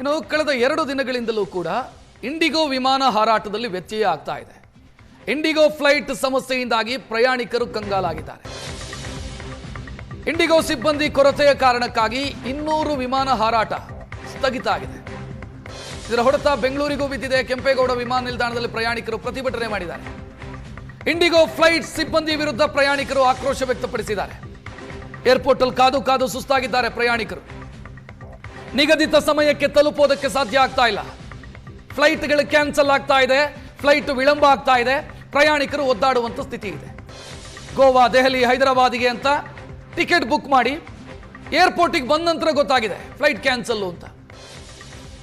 ಇನ್ನು ಕಳೆದ ಎರಡು ದಿನಗಳಿಂದಲೂ ಕೂಡ ಇಂಡಿಗೋ ವಿಮಾನ ಹಾರಾಟದಲ್ಲಿ ವ್ಯತ್ಯಯ ಆಗ್ತಾ ಇದೆ. ಇಂಡಿಗೋ ಫ್ಲೈಟ್ ಸಮಸ್ಯೆಯಿಂದಾಗಿ ಪ್ರಯಾಣಿಕರು ಕಂಗಾಲಾಗಿದ್ದಾರೆ. ಇಂಡಿಗೋ ಸಿಬ್ಬಂದಿ ಕೊರತೆಯ ಕಾರಣಕ್ಕಾಗಿ ಇನ್ನೂರು ವಿಮಾನ ಹಾರಾಟ ಸ್ಥಗಿತ ಆಗಿದೆ. ಇದರ ಹೊಡೆತ ಬೆಂಗಳೂರಿಗೂ ಬಿದ್ದಿದೆ. ಕೆಂಪೇಗೌಡ ವಿಮಾನ ನಿಲ್ದಾಣದಲ್ಲಿ ಪ್ರಯಾಣಿಕರು ಪ್ರತಿಭಟನೆ ಮಾಡಿದ್ದಾರೆ. ಇಂಡಿಗೋ ಫ್ಲೈಟ್ ಸಿಬ್ಬಂದಿ ವಿರುದ್ಧ ಪ್ರಯಾಣಿಕರು ಆಕ್ರೋಶ ವ್ಯಕ್ತಪಡಿಸಿದ್ದಾರೆ. ಏರ್ಪೋರ್ಟ್ ಅಲ್ಲಿ ಕಾದು ಕಾದು ಸುಸ್ತಾಗಿದ್ದಾರೆ ಪ್ರಯಾಣಿಕರು. ನಿಗದಿತ ಸಮಯಕ್ಕೆ ತಲುಪೋದಕ್ಕೆ ಸಾಧ್ಯ ಆಗ್ತಾ ಇಲ್ಲ. ಫ್ಲೈಟ್ಗಳು ಕ್ಯಾನ್ಸಲ್ ಆಗ್ತಾ ಇದೆ, ಫ್ಲೈಟ್ ವಿಳಂಬ ಆಗ್ತಾ ಇದೆ, ಪ್ರಯಾಣಿಕರು ಒದ್ದಾಡುವಂಥ ಸ್ಥಿತಿ ಇದೆ. ಗೋವಾ, ದೆಹಲಿ, ಹೈದರಾಬಾದಿಗೆ ಅಂತ ಟಿಕೆಟ್ ಬುಕ್ ಮಾಡಿ ಏರ್ಪೋರ್ಟಿಗೆ ಬಂದ ನಂತರ ಗೊತ್ತಾಗಿದೆ, ಫ್ಲೈಟ್ ಕ್ಯಾನ್ಸಲ್ಲು ಅಂತ.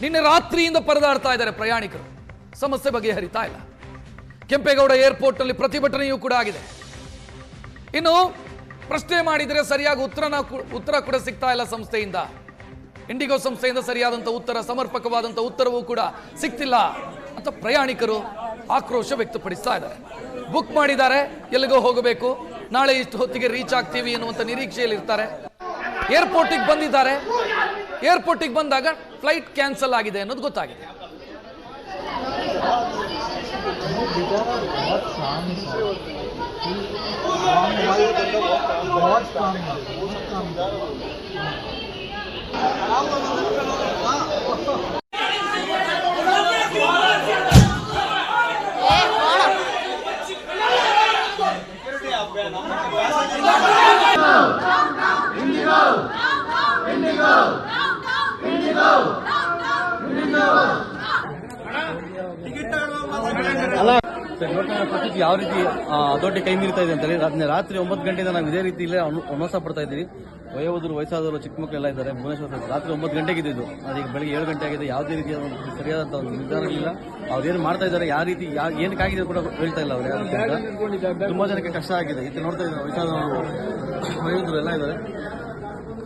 ನಿನ್ನೆ ರಾತ್ರಿಯಿಂದ ಪರದಾಡ್ತಾ ಇದ್ದಾರೆ ಪ್ರಯಾಣಿಕರು. ಸಮಸ್ಯೆ ಬಗೆಹರಿತಾ ಇಲ್ಲ. ಕೆಂಪೇಗೌಡ ಏರ್ಪೋರ್ಟ್ನಲ್ಲಿ ಪ್ರತಿಭಟನೆಯೂ ಕೂಡ ಆಗಿದೆ. ಇನ್ನು ಪ್ರಶ್ನೆ ಮಾಡಿದರೆ ಸರಿಯಾಗಿ ಉತ್ತರ ಉತ್ತರ ಕೂಡ ಸಿಗ್ತಾ ಇಲ್ಲ ಸಂಸ್ಥೆಯಿಂದ. ಇಂಡಿಗೋ ಸಂಸ್ಥೆಯಿಂದ ಸರಿಯಾದಂಥ ಉತ್ತರ, ಸಮರ್ಪಕವಾದಂಥ ಉತ್ತರವೂ ಕೂಡ ಸಿಗ್ತಿಲ್ಲ ಅಂತ ಪ್ರಯಾಣಿಕರು ಆಕ್ರೋಶ ವ್ಯಕ್ತಪಡಿಸ್ತಾ ಇದ್ದಾರೆ. ಬುಕ್ ಮಾಡಿದ್ದಾರೆ, ಎಲ್ಲಿಗೋ ಹೋಗಬೇಕು. ನಾಳೆ ಇಷ್ಟು ಹೊತ್ತಿಗೆ ರೀಚ್ ಆಗ್ತೀವಿ ಅನ್ನುವಂಥ ನಿರೀಕ್ಷೆಯಲ್ಲಿ ಇರ್ತಾರೆ. ಏರ್ಪೋರ್ಟಿಗೆ ಬಂದಿದ್ದಾರೆ. ಏರ್ಪೋರ್ಟಿಗೆ ಬಂದಾಗ ಫ್ಲೈಟ್ ಕ್ಯಾನ್ಸಲ್ ಆಗಿದೆ ಅನ್ನೋದು ಗೊತ್ತಾಗಿದೆ. Indigo! Indigo! ಸರ್ ನೋಡ್ತಾ ಯಾವ ರೀತಿ ದೊಡ್ಡ ಕೈ ಮೀರ್ತಾ ಇದೆ ಅಂತ ಹೇಳಿ ಅದನ್ನ ರಾತ್ರಿ ಒಂಬತ್ತು ಗಂಟೆಯಿಂದ ನಾವು ಇದೇ ರೀತಿ ಇಲ್ಲೇ ಅನು- ಅನುಭವ ಪಡ್ತಾ ಇದ್ದೀವಿ. ವಯೋವಧರು ವಯಸ್ಸಾದವರು, ಚಿಕ್ಕ ಮಕ್ಕಳೆಲ್ಲ ಇದ್ದಾರೆ. ಭುವನೇಶ್ವರ ರಾತ್ರಿ ಒಂಬತ್ತು ಗಂಟೆಗೆ ಇದ್ದಿದ್ದು ಅದೀಗ ಬೆಳಗ್ಗೆ ಏಳು ಗಂಟೆ ಆಗಿದೆ, ಯಾವುದೇ ರೀತಿಯ ಒಂದು ಸರಿಯಾದಂತ ಒಂದು ನಿರ್ಧಾರಗಳಿಲ್ಲ ಅವ್ರು ಏನು ಮಾಡ್ತಾ ಇದ್ದಾರೆ, ಯಾವ ರೀತಿ, ಯಾವ ಏನಕ್ಕಾಗಿದೆ ಕೂಡ ಹೇಳ್ತಾ ಇಲ್ಲ ಅವರು. ತುಂಬಾ ಜನಕ್ಕೆ ಕಷ್ಟ ಆಗಿದೆ. ಇದು ನೋಡ್ತಾ ಇದ್ದಾರೆ, ವಯಸ್ಸಾದವರು ವಯೋಧರು ಎಲ್ಲ ಇದ್ದಾರೆ.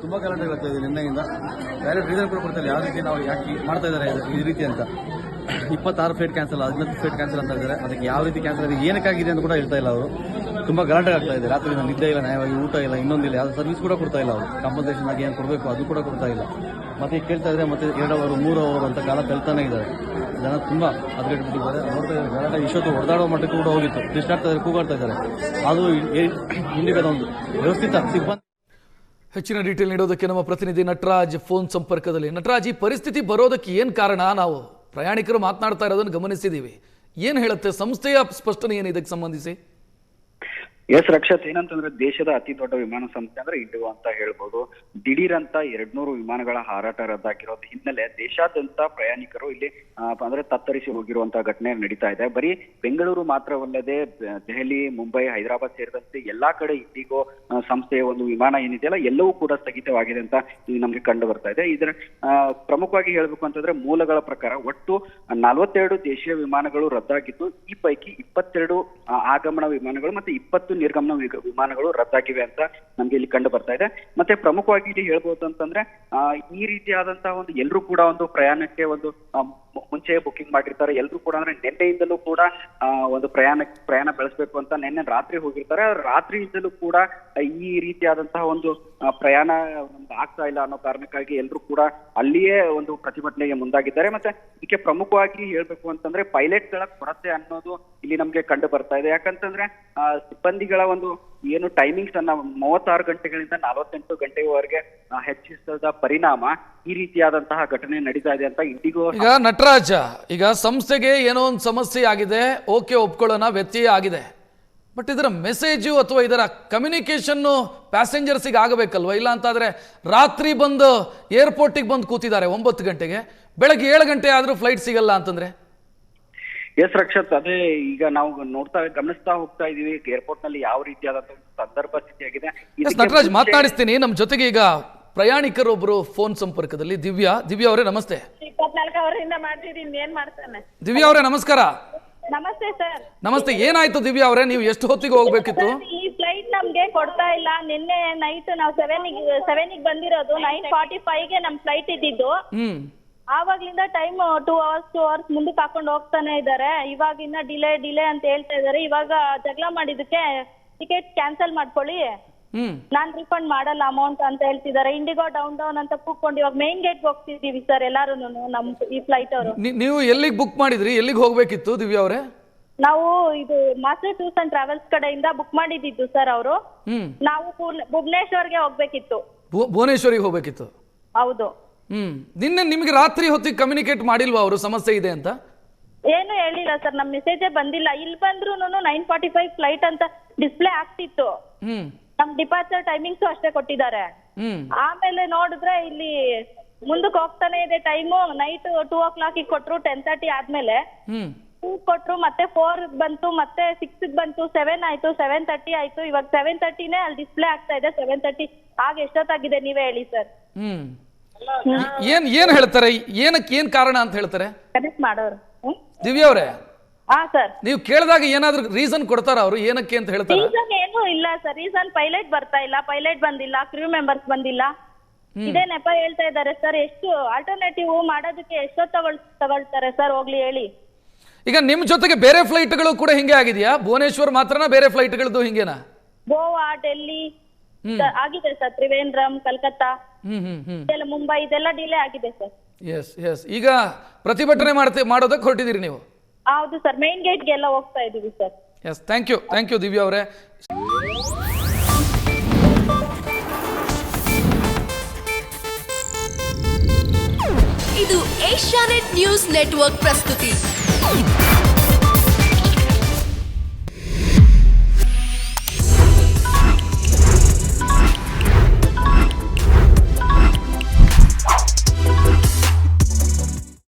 ತುಂಬಾ ಗಲಾಟೆಗಳಾಗ್ತಾ ಇದೆ ನಿನ್ನೆಯಿಂದ. ಬೇರೆ ರೀಸನ್ ಕೂಡ ಕೊಡ್ತಾರೆ ಯಾವ ರೀತಿ ನಾವು ಯಾಕೆ ಮಾಡ್ತಾ ಇದ್ದಾರೆ ಇದು- ಈ ರೀತಿ ಅಂತ. ಇಪ್ಪತ್ತಾರು ಫ್ಲೈಟ್ ಕ್ಯಾನ್ಸಲ್ ಹದಿನೈದು ಫ್ಲೈಟ್ ಕ್ಯಾನ್ಸಲ್ ಅಂತ ಇದ್ದಾರೆ. ಅದಕ್ಕೆ ಯಾವ ರೀತಿ ಕ್ಯಾನ್ಸಲ್ ಆಗಿದೆ, ಏನಕ್ಕಾಗಿದೆ ಅಂತ ಕೂಡ ಹೇಳ್ತಾ ಇಲ್ಲ ಅವರು. ತುಂಬಾ ಗಲಾಟೆ ಆಗ್ತಾ ಇದೆ. ರಾತ್ರಿ ನಿದ್ದೆ ಇಲ್ಲ, ನ್ಯಾಯವಾಗಿ ಊಟ ಇಲ್ಲ, ಇನ್ನೊಂದಿಲ್ಲ. ಯಾವುದೇ ಸರ್ವಿಸ್ ಕೂಡ ಕೊಡ್ತಾ ಇಲ್ಲ ಅವರು. ಕಾಂಪನ್ಸೇಷನ್ ಆಗಿ ಏನು ಕೊಡಬೇಕು, ಅದು ಕೂಡ ಕೊಡ್ತಾ ಇಲ್ಲ. ಮತ್ತೆ ಕೇಳ್ತಾ ಇದ್ರೆ ಮತ್ತೆ ಎರಡು ಅವರು, ಮೂರು ಅವರು ಅಂತ ಕಾಲ ಕಲ್ತಾನೆ ಇದ್ದಾರೆ. ಜನ ತುಂಬಾ ಬಿಟ್ಟಿದ್ದಾರೆ ನೋಡ್ತಾ ಇದ್ದಾರೆ ಗಲಾಟೆ, ಇಷ್ಟೊತ್ತು ಹೊಡೆದಾಡೋ ಮಟ್ಟಕ್ಕೆ ಕೂಡ ಹೋಗಿತ್ತು. ಡಿಸ್ಟಾಗ್ತಾ ಇದ್ದಾರೆ, ಕೂಗಾಡ್ತಾ ಇದ್ದಾರೆ. ಅದು ಇಂಡಿಯಾದ ಒಂದು ವ್ಯವಸ್ಥಿತ ಸಿಬ್ಬಂದಿ ಹೆಚ್ಚಿನ ಡೀಟೇಲ್ ನೀಡೋದಕ್ಕೆ ನಮ್ಮ ಪ್ರತಿನಿಧಿ ನಟರಾಜ್ ಫೋನ್ ಸಂಪರ್ಕದಲ್ಲಿ. ನಟರಾಜ್, ಈ ಪರಿಸ್ಥಿತಿ ಬರೋದಕ್ಕೆ ಏನು ಕಾರಣ? ನಾವು ಪ್ರಯಾಣಿಕರು ಮಾತನಾಡ್ತಾ ಇರೋದನ್ನು ಗಮನಿಸಿದ್ದೀವಿ. ಏನು ಹೇಳುತ್ತೆ? ಸಂಸ್ಥೆಯ ಸ್ಪಷ್ಟನೆ ಏನು ಇದಕ್ಕೆ ಸಂಬಂಧಿಸಿ? ಎಸ್ ರಕ್ಷತ್, ಏನಂತಂದ್ರೆ ದೇಶದ ಅತಿ ದೊಡ್ಡ ವಿಮಾನ ಸಂಸ್ಥೆ ಅಂದ್ರೆ ಇಂಡಿಗೋ ಅಂತ ಹೇಳ್ಬೋದು. ದಿಢೀರ್ ಅಂತ ಎರಡ್ನೂರು ವಿಮಾನಗಳ ಹಾರಾಟ ರದ್ದಾಗಿರೋದ್ ಹಿನ್ನೆಲೆ ದೇಶಾದ್ಯಂತ ಪ್ರಯಾಣಿಕರು ಇಲ್ಲಿ ಅಂದ್ರೆ ತತ್ತರಿಸಿ ಹೋಗಿರುವಂತಹ ಘಟನೆ ನಡೀತಾ ಇದೆ. ಬರೀ ಬೆಂಗಳೂರು ಮಾತ್ರವಲ್ಲದೆ ದೆಹಲಿ, ಮುಂಬೈ, ಹೈದರಾಬಾದ್ ಸೇರಿದಂತೆ ಎಲ್ಲಾ ಕಡೆ ಇಂಡಿಗೋ ಸಂಸ್ಥೆಯ ಒಂದು ವಿಮಾನ ಏನಿದೆಯಲ್ಲ, ಎಲ್ಲವೂ ಕೂಡ ಸ್ಥಗಿತವಾಗಿದೆ ಅಂತ ಇಲ್ಲಿ ನಮ್ಗೆ ಕಂಡು ಬರ್ತಾ ಇದೆ. ಇದರ ಪ್ರಮುಖವಾಗಿ ಹೇಳ್ಬೇಕು ಅಂತಂದ್ರೆ ಮೂಲಗಳ ಪ್ರಕಾರ ಒಟ್ಟು ನಲವತ್ತೆರಡು ದೇಶೀಯ ವಿಮಾನಗಳು ರದ್ದಾಗಿದ್ದು, ಈ ಪೈಕಿ ಇಪ್ಪತ್ತೆರಡು ಆಗಮನ ವಿಮಾನಗಳು ಮತ್ತೆ ಇಪ್ಪತ್ತು ನಿರ್ಗಮನ ವಿಮಾನಗಳು ರದ್ದಾಗಿವೆ ಅಂತ ನಮ್ಗೆ ಇಲ್ಲಿ ಕಂಡು ಬರ್ತಾ ಇದೆ. ಮತ್ತೆ ಪ್ರಮುಖವಾಗಿ ಇಲ್ಲಿ ಹೇಳ್ಬೋದು ಅಂತಂದ್ರೆ ಈ ರೀತಿಯಾದಂತಹ ಒಂದು ಎಲ್ಲರೂ ಕೂಡ ಒಂದು ಪ್ರಯಾಣಕ್ಕೆ ಒಂದು ಮುಂಚೆ ಬುಕಿಂಗ್ ಮಾಡಿರ್ತಾರೆ. ಎಲ್ಲರೂ ಕೂಡ ಅಂದ್ರೆ ನಿನ್ನೆಯಿಂದಲೂ ಕೂಡ ಒಂದು ಪ್ರಯಾಣ ಪ್ರಯಾಣ ಬೆಳೆಸಬೇಕು ಅಂತ ನಿನ್ನೆ ರಾತ್ರಿ ಹೋಗಿರ್ತಾರೆ. ರಾತ್ರಿಯಿಂದಲೂ ಕೂಡ ಈ ರೀತಿಯಾದಂತಹ ಒಂದು ಪ್ರಯಾಣ ಒಂದು ಆಗ್ತಾ ಇಲ್ಲ ಅನ್ನೋ ಕಾರಣಕ್ಕಾಗಿ ಎಲ್ಲರೂ ಕೂಡ ಅಲ್ಲಿಯೇ ಒಂದು ಪ್ರತಿಭಟನೆಗೆ ಮುಂದಾಗಿದ್ದಾರೆ. ಮತ್ತೆ ಇದಕ್ಕೆ ಪ್ರಮುಖವಾಗಿ ಹೇಳ್ಬೇಕು ಅಂತಂದ್ರೆ ಪೈಲಟ್ಗಳ ಕೊರತೆ ಅನ್ನೋದು ಇಲ್ಲಿ ನಮ್ಗೆ ಕಂಡು ಬರ್ತಾ ಇದೆ. ಯಾಕಂತಂದ್ರೆ ಸಿಬ್ಬಂದಿಗಳ ಒಂದು ಏನು ಟೈಮಿಂಗ್ಸ್ ಅನ್ನ ಮೂವತ್ತಾರು ಗಂಟೆಗಳಿಂದ ನಲವತ್ತೆಂಟು ಗಂಟೆವರೆಗೆ ಹೆಚ್ಚಿಸದ ಪರಿಣಾಮ ಈ ರೀತಿಯಾದಂತಹ ಘಟನೆ ನಡೀತಾ ಇದೆ ಅಂತ ಇಂಡಿಗೋ ಈಗ ನಟರಾಜ, ಈಗ ಸಂಸ್ಥೆಗೆ ಏನೋ ಒಂದು ಸಮಸ್ಯೆ ಆಗಿದೆ, ಓಕೆ ಒಪ್ಕೊಳ್ಳೋಣ, ವ್ಯತ್ಯಯ ಆಗಿದೆ. ಬಟ್ ಇದರ ಮೆಸೇಜು ಅಥವಾ ಇದರ ಕಮ್ಯುನಿಕೇಷನ್ನು ಪ್ಯಾಸೆಂಜರ್ಸಿಗೆ ಆಗಬೇಕಲ್ವ? ಇಲ್ಲ ಅಂತಾದರೆ ರಾತ್ರಿ ಬಂದು ಏರ್ಪೋರ್ಟಿಗೆ ಬಂದು ಕೂತಿದ್ದಾರೆ ಒಂಬತ್ತು ಗಂಟೆಗೆ, ಬೆಳಗ್ಗೆ ಏಳು ಗಂಟೆ ಆದರೂ ಫ್ಲೈಟ್ ಸಿಗಲ್ಲ ಅಂತಂದ್ರೆ? ಎಸ್ ರಕ್ಷತ್ ಅದೇ ಈಗ ನಾವು ನೋಡ್ತಾ ಗಮನಿಸ್ತಾ ಹೋಗ್ತಾ ಇದೀವಿ ಏರ್ಪೋರ್ಟ್ನಲ್ಲಿ ಯಾವ ರೀತಿಯಾದಂತಹ ಸಂದರ್ಭ ಸ್ಥಿತಿಯಾಗಿದೆ. ನಟರಾಜ್ ಮಾತನಾಡಿಸ್ತೀನಿ ನಮ್ಮ ಜೊತೆಗೆ ಈಗ ಪ್ರಯಾಣಿಕರೊಬ್ಬರು ಫೋನ್ ಸಂಪರ್ಕದಲ್ಲಿ ದಿವ್ಯಾ ದಿವ್ಯಾ ಅವರೇ ನಮಸ್ತೆ. ದಿವ್ಯಾ ಅವರೇ ನಮಸ್ಕಾರ. ನಮಸ್ತೆ ಸರ್. ನಮಸ್ತೆ ಏನಾಯ್ತು ದಿವ್ಯಾ ಅವರೇ ನೀವು ಎಷ್ಟು ಹೊತ್ತಿಗೆ ಹೋಗ್ಬೇಕಿತ್ತು? ಈ ಫ್ಲೈಟ್ ನಮ್ಗೆ ಕೊಡ್ತಾ ಇಲ್ಲ ನಿನ್ನೆ ನೈಟ್ ನಾವು ಸೆವೆನ್ ಸೆವೆನ್ ಬಂದಿರೋದು ನೈನ್ ಫಾರ್ಟಿ ಫೈವ್ಗೆ ನಮ್ ಫ್ಲೈಟ್ ಇದ್ದಿದ್ದು. ಹ್ಮ್. ಆವಾಗ್ಲಿಂದ time two hours two hours ಮುಂದೆ ಹಾಕೊಂಡು ಹೋಗ್ತಾನೆ ಇದ್ದಾರೆ. ಇವಾಗ ಇನ್ನ ಡಿಲೇ ಡಿಲೇ ಅಂತ ಹೇಳ್ತಾ ಇದ್ದಾರೆ. ಇವಾಗ ಜಗಳ ಮಾಡಿದಕ್ಕೆ ಟಿಕೆಟ್ ಕ್ಯಾನ್ಸಲ್ ಮಾಡ್ಕೊಳ್ಳಿ. ನಾನ್ ರಿಫಂಡ್ ಮಾಡಲ್ಲ ಅಮೌಂಟ್ ಅಂತ ಹೇಳ್ತಿದ್ದಾರೆ. ಇಂಡಿಗೋ ಡೌನ್ ಡೌನ್ ಅಂತ ಕೂತ್ಕೊಂಡು ಇವಾಗ ಮೇನ್ ಗೇಟ್ ಹೋಗ್ತಿದೀವಿ ಸರ್ ಎಲ್ಲಾರು ನಮ್ ಈ ಫ್ಲೈಟ್ ಅವರು. ನೀವು ಎಲ್ಲಿಗೆ ಬುಕ್ ಮಾಡಿದ್ರಿ? ಎಲ್ಲಿಗೆ ಹೋಗ್ಬೇಕಿತ್ತು ದಿವ್ಯ ಅವರೇ? ನಾವು ಇದು ಮಾಸ್ಟರ್ ಟೂರ್ಸ್ ಅಂಡ್ ಟ್ರಾವೆಲ್ಸ್ ಕಡೆಯಿಂದ ಬುಕ್ ಮಾಡಿದ್ದು ಸರ್ ಅವರು. ನಾವು ಭುವನ- ಭುವನೇಶ್ವರ್ಗೆ ಹೋಗ್ಬೇಕಿತ್ತು. ಭುವನೇಶ್ವರಿಗೆ ಹೋಗ್ಬೇಕಿತ್ತು. ಹೌದು. ಹ್ಮ್. ನಿನ್ನೆ ನಿಮಗೆ ರಾತ್ರಿ ಹೊತ್ತಿಗೆ ಕಮ್ಯುನಿಕೇಟ್ ಮಾಡಿಲ್ವಾ ಅವರು ಸಮಸ್ಯೆ ಇದೆ ಅಂತ? ಏನು ಹೇಳಿಲ್ಲ ಸರ್ ನಮ್ ಮೆಸೇಜ್ ಬಂದಿಲ್ಲ. ಇಲ್ಲಿ ಬಂದ್ರು ನೈನ್ ಫಾರ್ಟಿ ಫೈವ್ ಫ್ಲೈಟ್ ಅಂತ ಡಿಸ್ಪ್ಲೇ ಆಗ್ತಿತ್ತು. ಹ್ಮ್. ನಮ್ ಡಿಪಾರ್ಚರ್ ಟೈಮಿಂಗ್ಸ್ ಅಷ್ಟೇ ಕೊಟ್ಟಿದ್ದಾರೆ. ಹ್ಮ್. ಆಮೇಲೆ ನೋಡಿದ್ರೆ ಇಲ್ಲಿ ಮುಂದಕ್ಕೆ ಹೋಗ್ತಾನೆ ಇದೆ time night two o'clock ಕೊಟ್ರು ಟೆನ್ ತರ್ಟಿ ಆದ್ಮೇಲೆ. ಹ್ಮ್. ಟೂ ಕೊಟ್ರು ಮತ್ತೆ ಫೋರ್ ಬಂತು ಮತ್ತೆ ಸಿಕ್ಸ್ ಬಂತು ಸೆವೆನ್ ಆಯ್ತು ಸೆವೆನ್ ತರ್ಟಿ ಆಯ್ತು. ಇವಾಗ ಸೆವೆನ್ ತರ್ಟಿನೇ ಅಲ್ಲಿ ಡಿಸ್ಪ್ಲೇ ಆಗ್ತಾ ಇದೆ. ಸೆವೆನ್ ತರ್ಟಿ ಆಗ ಎಷ್ಟೊತ್ತಾಗಿದೆ ನೀವೇ ಹೇಳಿ ಸರ್. ಹ್ಮ್. ಏನ್ ಏನ್ ಹೇಳ್ತಾರೆ? ಏನಕ್ಕೆ ಏನ್ ಕಾರಣ ಅಂತ ಹೇಳ್ತಾರೆ? ಕನೆಕ್ಟ್ ಮಾಡೋರು. ದಿವ್ಯ ಅವರೇ? ಹಾ ಸರ್ ನೀವು ಕೇಳಿದಾಗ ಏನಾದ್ರೂ ರೀಸನ್ ಕೊಡ್ತಾರ ಅವರು? ಏನಕ್ಕೆ ಅಂತ ಹೇಳ್ತಾರೆ? ರೀಸನ್ ಏನು ಇಲ್ಲ ಸರ್ ರೀಸನ್ ಪೈಲಟ್ ಬರ್ತಾ ಇಲ್ಲ. ಪೈಲಟ್ ಬಂದಿಲ್ಲ. ಕ್ರೂ ಮೆಂಬರ್ಸ್ ಬಂದಿಲ್ಲ. ಇದೇ ನೆಪ ಹೇಳ್ತಾ ಇದ್ದಾರೆ ಸರ್ ಎಷ್ಟು ಆಲ್ಟರ್ನೇಟಿವ್ ಮಾಡೋದಕ್ಕೆ ಎಷ್ಟೊತ್ತು ತಗೊಳ್ ತಗೊಳ್ತಾರೆ ಸರ್ ಹೋಗ್ಲಿ ಹೇಳಿ. ಈಗ ನಿಮ್ ಜೊತೆಗೆ ಬೇರೆ ಫ್ಲೈಟ್ಗಳು ಕೂಡ ಹಿಂಗೆ ಆಗಿದೆಯಾ? ಭುವನೇಶ್ವರ್ ಮಾತ್ರನಾ ಬೇರೆ ಫ್ಲೈಟ್ಗಳದ್ದು ಹಿಂಗೇನಾ? ಗೋವಾ ಡೆಲ್ಲಿ ಆಗಿದೆ ಸರ್ ತ್ರಿವೇಂದ್ರಂ ಕಲ್ಕತ್ತಾ. ಇದೆಲ್ಲ ಮುಂಬೈ ಇದೆಲ್ಲ ಡಿಲೇ ಆಗಿದೆ ಸರ್ ಎಸ್ ಎಸ್ ಈಗ ಪ್ರತಿಭಟನೆ ಮಾಡ್ತೇ ಮಾಡೋದಕ್ಕೆ ಹೊರಟಿದ್ದೀರಿ ನೀವು. ಹೌದು ಸರ್ ಮೇನ್ ಗೇಟ್ಗೆಲ್ಲ ಹೋಗ್ತಾ ಇದೀವಿ sir yes thank you thank you Divya ಅವರೇ. ಇದು ಏಷ್ಯಾನೆಟ್ ನ್ಯೂಸ್ ನೆಟ್ವರ್ಕ್ ಪ್ರಸ್ತುತಿ.